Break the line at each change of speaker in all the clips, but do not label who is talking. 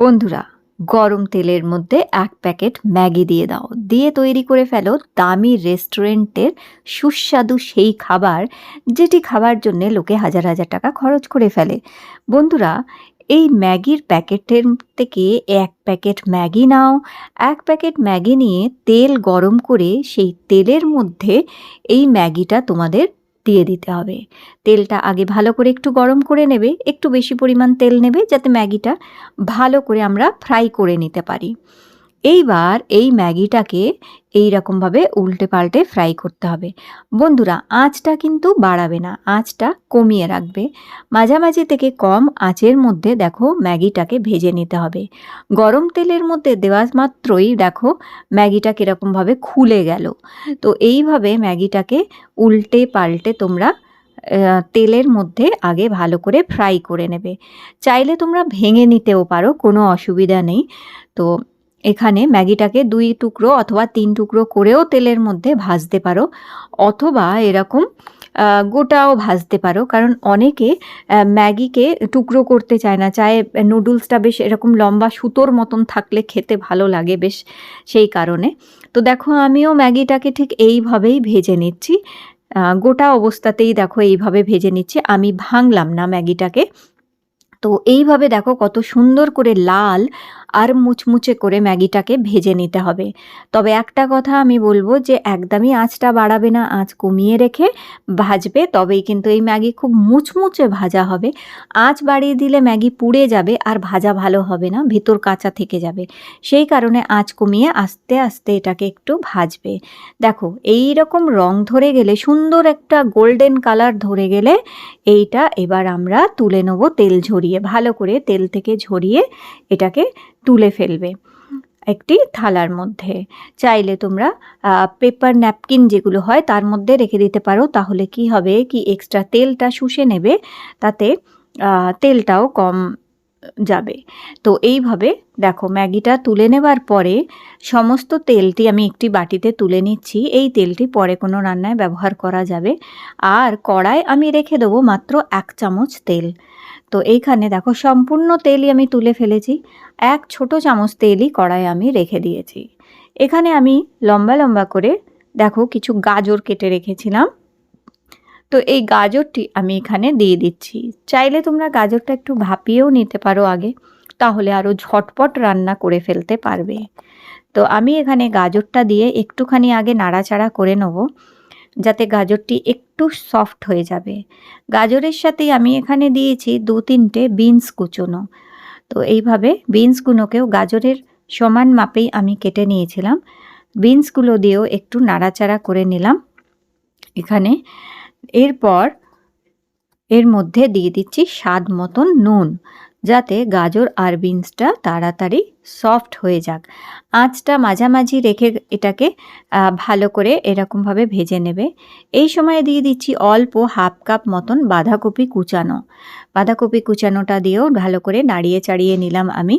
বন্ধুরা, গরম তেলের মধ্যে এক প্যাকেট ম্যাগি দিয়ে দাও। দিয়ে তৈরি করে ফেলো দামি রেস্টুরেন্টের সুস্বাদু সেই খাবার, যেটি খাবার জন্য লোকে হাজার হাজার টাকা খরচ করে ফেলে। বন্ধুরা, এই ম্যাগির প্যাকেটের থেকে এক প্যাকেট ম্যাগি নাও। এক প্যাকেট ম্যাগি নিয়ে তেল গরম করে সেই তেলের মধ্যে এই ম্যাগিটা তোমাদের দিয়ে দিতে হবে। তেলটা আগে ভালো করে একটু গরম করে নেবে, একটু বেশি পরিমাণ তেল নেবে যাতে ম্যাগিটা ভালো করে আমরা ফ্রাই করে নিতে পারি। এইবার এই ম্যাগিটাকে এই রকমভাবে উল্টে পাল্টে ফ্রাই করতে হবে। বন্ধুরা, আঁচটা কিন্তু বাড়াবে না, আঁচটা কমিয়ে রাখবে। মাঝামাঝি থেকে কম আঁচের মধ্যে দেখো ম্যাগিটাকে ভেজে নিতে হবে। গরম তেলের মধ্যে দেওয়া মাত্রই দেখো ম্যাগিটা কীরকমভাবে খুলে গেল। তো এইভাবে ম্যাগিটাকে উল্টে পাল্টে তোমরা তেলের মধ্যে আগে ভালো করে ফ্রাই করে নেবে। চাইলে তোমরা ভেঙে নিতেও পারো, কোনো অসুবিধা নেই। তো এখানে ম্যাগিটাকে দুই টুকরো অথবা তিন টুকরো করেও তেলের মধ্যে ভাজতে পারো। অথবা এরকম গোটাও ভাজতে পারো। কারণ অনেকে ম্যাগিকে টুকরো করতে চায় না। চায় নুডলসটা বেশ এরকম লম্বা সুতোর মতন থাকলে খেতে ভালো লাগে বেশ সেই কারণে। তো দেখো, আমিও ম্যাগিটাকে ঠিক এইভাবেই ভেজে নিচ্ছি। গোটা অবস্থাতেই দেখো এইভাবে ভেজে নিচ্ছি। আমি ভাঙলাম না ম্যাগিটাকে। তো এইভাবে দেখো কত সুন্দর করে লাল আর মুচমুচে করে ম্যাগিটাকে ভেজে নিতে হবে। তবে একটা কথা আমি বলব যে, একদমই আঁচটা বাড়াবে না, আঁচ কমিয়ে রেখে ভাজবে, তবেই কিন্তু এই ম্যাগি খুব মুচমুচে ভাজা হবে। আঁচ বাড়িয়ে দিলে ম্যাগি পুড়ে যাবে আর ভাজা ভালো হবে না, ভেতর কাঁচা থেকে যাবে। সেই কারণে আঁচ কমিয়ে আস্তে আস্তে এটাকে একটু ভাজবে। দেখো এই রকম রং ধরে গেলে, সুন্দর একটা গোল্ডেন কালার ধরে গেলে, এইটা এবার আমরা তুলে নেব তেল ঝরিয়ে। ভালো করে তেল থেকে ঝরিয়ে এটাকে তুলে ফেলবে। একটি থালার মধ্যে। চাইলে তোমরা পেপার ন্যাপকিন যেগুলো হয় তার মধ্যে রেখে দিতে পারো। তাহলে কি হবে কি এক্সট্রা তেলটা শুষে নেবে, তাতে তেলটাও কম যাবে। তো এইভাবে দেখো ম্যাগিটা তুলে নেবার পরে সমস্ত তেলটি আমি একটি বাটিতে তুলে নিচ্ছি। এই তেলটি পরে কোনো রান্নায় ব্যবহার করা যাবে। আর কড়ায় আমি রেখে দেবো মাত্র এক চামচ তেল। তো এইখানে দেখো, সম্পূর্ণ তেলই আমি তুলে ফেলেছি। এক ছোট চামচ তেলই কড়ায় আমি রেখে দিয়েছি। এখানে আমি লম্বা লম্বা করে দেখো, কিছু গাজর কেটে রেখেছিলাম। তো এই গাজরটি আমি এখানে দিয়ে দিচ্ছি। চাইলে তোমরা গাজরটা একটু ভাপিয়েও নিতে পারো আগে, তাহলে আরও ঝটপট রান্না করে ফেলতে পারবে। তো আমি এখানে গাজরটা দিয়ে একটুখানি আগে নাড়াচাড়া করে নেব, যাতে গাজরটি একটু সফট হয়ে যাবে। গাজরের সাথে আমি এখানে দিয়েছি দু তিনটে বিনস কুচোনো। তো এইভাবে বিনসগুলোকেও গাজরের সমান মাপেই আমি কেটে নিয়েছিলাম। বিনসগুলো দিয়েও একটু নাড়াচাড়া করে নিলাম। এখানে এরপর এর মধ্যে দিয়ে দিচ্ছি স্বাদ মতন নুন। যাতে গাজর আর বিনসটা তাড়াতাড়ি সফট হয়ে যাক। আঁচটা মাঝামাঝি রেখে এটাকে ভালো করে এরকমভাবে ভেজে নেবে। এই সময় দিয়ে দিচ্ছি অল্প হাফ কাপ মতন বাঁধাকপি কুচানো। বাঁধাকপি কুচানোটা দিয়েও ভালো করে নাড়িয়ে চাড়িয়ে নিলাম আমি।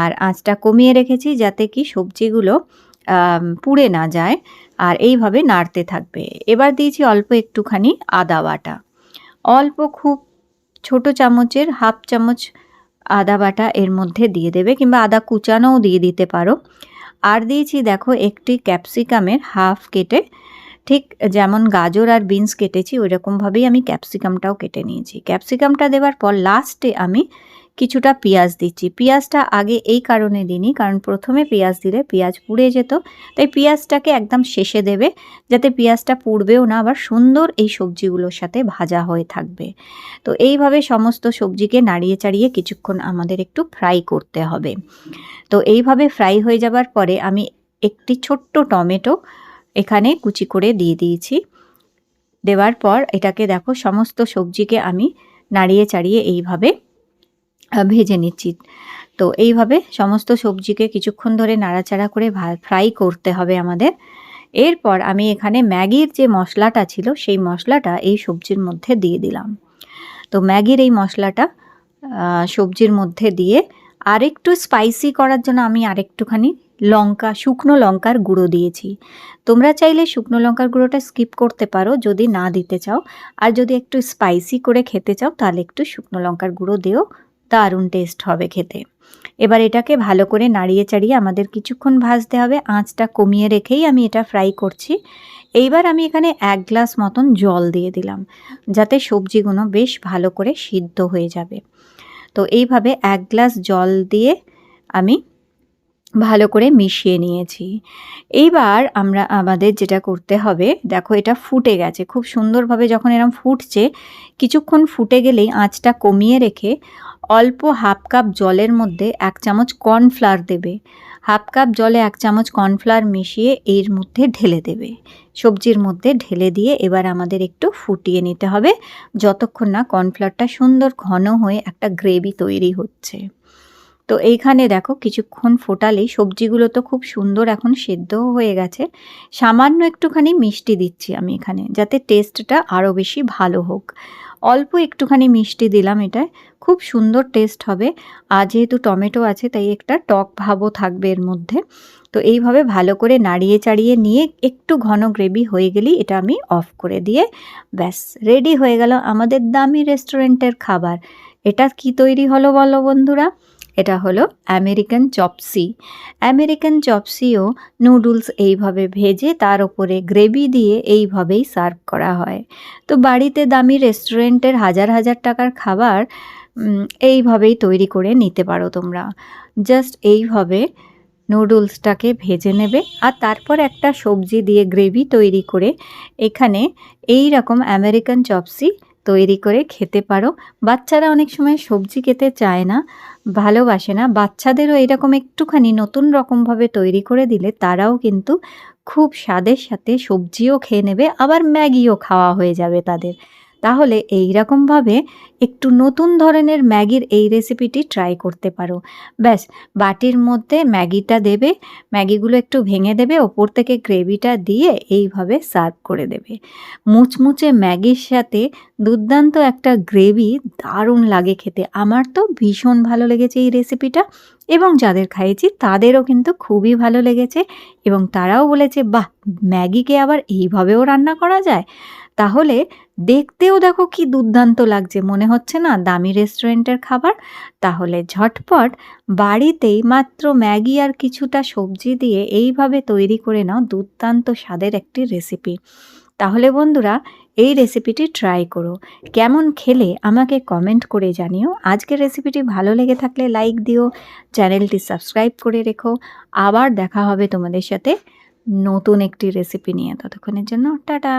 আর আঁচটা কমিয়ে রেখেছি যাতে কি সবজিগুলো পুড়ে না যায় আর এইভাবে নাড়তে থাকবে। এবার দিয়েছি অল্প একটুখানি আদা বাটা। অল্প খুব ছোট চামচের হাফ চামচ আদা বাটা এর মধ্যে দিয়ে দেবে কিংবা আদা কুচানোও দিয়ে দিতে পারো। আর দিয়েছি দেখো একটি ক্যাপসিকামের হাফ কেটে, ঠিক যেমন গাজর আর বিনস কেটেছি ওই রকমভাবেই আমি ক্যাপসিকামটাও কেটে নিয়েছি। ক্যাপসিকামটা দেওয়ার পর লাস্টে আমি কিছুটা পেঁয়াজ দিচ্ছি। পেঁয়াজটা আগে এই কারণে দিইনি, কারণ প্রথমে পেঁয়াজ দিলে পেঁয়াজ পুড়ে যেত। তাই পেঁয়াজটাকে একদম শেষে দেবে, যাতে পেঁয়াজটা পুড়বেও না, আবার সুন্দর এই সবজিগুলোর সাথে ভাজা হয়ে থাকবে। তো এইভাবে সমস্ত সবজিকে নাড়িয়ে চাড়িয়ে কিছুক্ষণ আমাদের একটু ফ্রাই করতে হবে। তো এইভাবে ফ্রাই হয়ে যাবার পরে আমি একটি ছোট্ট টমেটো এখানে কুচি করে দিয়ে দিয়েছি। দেওয়ার পর এটাকে দেখো, সমস্ত সবজিকে আমি নাড়িয়ে চাড়িয়ে এইভাবে ভেজে নিচ্ছি। তো এইভাবে সমস্ত সবজিকে কিছুক্ষণ ধরে নাড়াচাড়া করে ফ্রাই করতে হবে আমাদের। এরপর আমি এখানে ম্যাগির যে মশলাটা ছিল, সেই মশলাটা এই সবজির মধ্যে দিয়ে দিলাম। তো ম্যাগির এই মশলাটা সবজির মধ্যে দিয়ে আরেকটু স্পাইসি করার জন্য আমি আরেকটুখানি লঙ্কা, শুকনো লঙ্কার গুঁড়ো দিয়েছি। তোমরা চাইলে শুকনো লঙ্কার গুঁড়োটা স্কিপ করতে পারো, যদি না দিতে চাও। আর যদি একটু স্পাইসি করে খেতে চাও, তাহলে একটু শুকনো লঙ্কার গুঁড়ো দিও দারুণ টেস্ট হবে খেতে। এবার এটাকে ভালো করে নাড়িয়ে চাড়িয়ে আমাদের কিছুক্ষণ ভাজতে হবে। আঁচটা কমিয়ে রেখেই আমি এটা ফ্রাই করছি। এইবার আমি এখানে এক গ্লাস মতন জল দিয়ে দিলাম, যাতে সবজিগুলো বেশ ভালো করে সিদ্ধ হয়ে যাবে। তো এইভাবে এক গ্লাস জল দিয়ে আমি ভালো করে মিশিয়ে নিয়েছি। এইবার আমরা আমাদের যেটা করতে হবে, দেখো এটা ফুটে গেছে। খুব সুন্দরভাবে যখন এরম ফুটছে, কিছুক্ষণ ফুটে গেলেই আঁচটা কমিয়ে রেখে অল্প হাফ কাপ জলের মধ্যে এক চামচ কর্নফ্লাওয়ার দেবে। হাফ কাপ জলে এক চামচ কর্নফ্লাওয়ার মিশিয়ে এর মধ্যে ঢেলে দেবে। সবজির মধ্যে ঢেলে দিয়ে এবার আমাদের একটু ফুটিয়ে নিতে হবে, যতক্ষণ না কর্নফ্লাওয়ারটা সুন্দর ঘন হয়ে একটা গ্রেভি তৈরি হচ্ছে। তো এইখানে দেখো কিছুক্ষণ ফোটালেই সবজিগুলো তো খুব সুন্দর এখন সেদ্ধও হয়ে গেছে। সামান্য একটুখানি মিষ্টি দিচ্ছি আমি এখানে, যাতে টেস্টটা আরও বেশি ভালো হোক। অল্প একটুখানি মিষ্টি দিলাম এটায়, খুব সুন্দর টেস্ট হবে। আর যেহেতু টমেটো আছে, তাই একটা টক ভাবও থাকবে এর মধ্যে। তো এইভাবে ভালো করে নাড়িয়ে চাড়িয়ে নিয়ে একটু ঘন গ্রেভি হয়ে গেলেই এটা আমি অফ করে দিয়ে ব্যাস, রেডি হয়ে গেল আমাদের দামি রেস্টুরেন্টের খাবার। এটা কি তৈরি হলো বলো বন্ধুরা? এটা হলো আমেরিকান চপসি আমেরিকান চপসিও নুডলস এইভাবে ভেজে তার উপরে গ্রেভি দিয়ে এইভাবেই সার্ভ করা হয়। তো বাড়িতে দামি রেস্টুরেন্টের হাজার হাজার টাকার খাবার এইভাবেই তৈরি করে নিতে পারো তোমরা। জাস্ট এইভাবে নুডলসটাকে ভেজে নেবে আর তারপর একটা সবজি দিয়ে গ্রেভি তৈরি করে এখানে এই রকম আমেরিকান চপসি তৈরি করে খেতে পারো। বাচ্চারা অনেক সময় সবজি খেতে চায় না, ভালোবাসে না। বাচ্চাদেরও এরকম একটুখানি নতুন রকমভাবে তৈরি করে দিলে তারাও কিন্তু খুব স্বাদের সাথে সবজিও খেয়ে নেবে, আবার ম্যাগিও খাওয়া হয়ে যাবে তাদের। তাহলে এই রকমভাবে একটু নতুন ধরনের ম্যাগির এই রেসিপিটি ট্রাই করতে পারো। ব্যাস, বাটির মধ্যে ম্যাগিটা দেবে, ম্যাগিগুলো একটু ভেঙে দেবে, ওপর থেকে গ্রেভিটা দিয়ে এইভাবে সার্ভ করে দেবে। মুচমুচে ম্যাগির সাথে দুর্দান্ত একটা গ্রেভি দারুণ লাগে খেতে। আমার তো ভীষণ ভালো লেগেছে এই রেসিপিটা এবং যাদের খাইয়েছি তাদেরও কিন্তু খুবই ভালো লেগেছে এবং তারাও বলেছে, বাহ, ম্যাগিকে আবার এইভাবেও রান্না করা যায়? তাহলে দেখতেও দেখো কি দুর্দান্ত লাগছে। মনে হচ্ছে না দামি রেস্টুরেন্টের খাবার? তাহলে ঝটপট বাড়িতেই মাত্র ম্যাগি আর কিছুটা সবজি দিয়ে এইভাবে তৈরি করে নাও দুর্দান্ত স্বাদের একটি রেসিপি। তাহলে বন্ধুরা, এই রেসিপিটি ট্রাই করো। কেমন খেলে আমাকে কমেন্ট করে জানিও। আজকের রেসিপিটি ভালো লেগে থাকলে লাইক দিও, চ্যানেলটি সাবস্ক্রাইব করে রেখো। আবার দেখা হবে তোমাদের সাথে নতুন একটি রেসিপি নিয়ে। ততক্ষণের জন্য টাটা!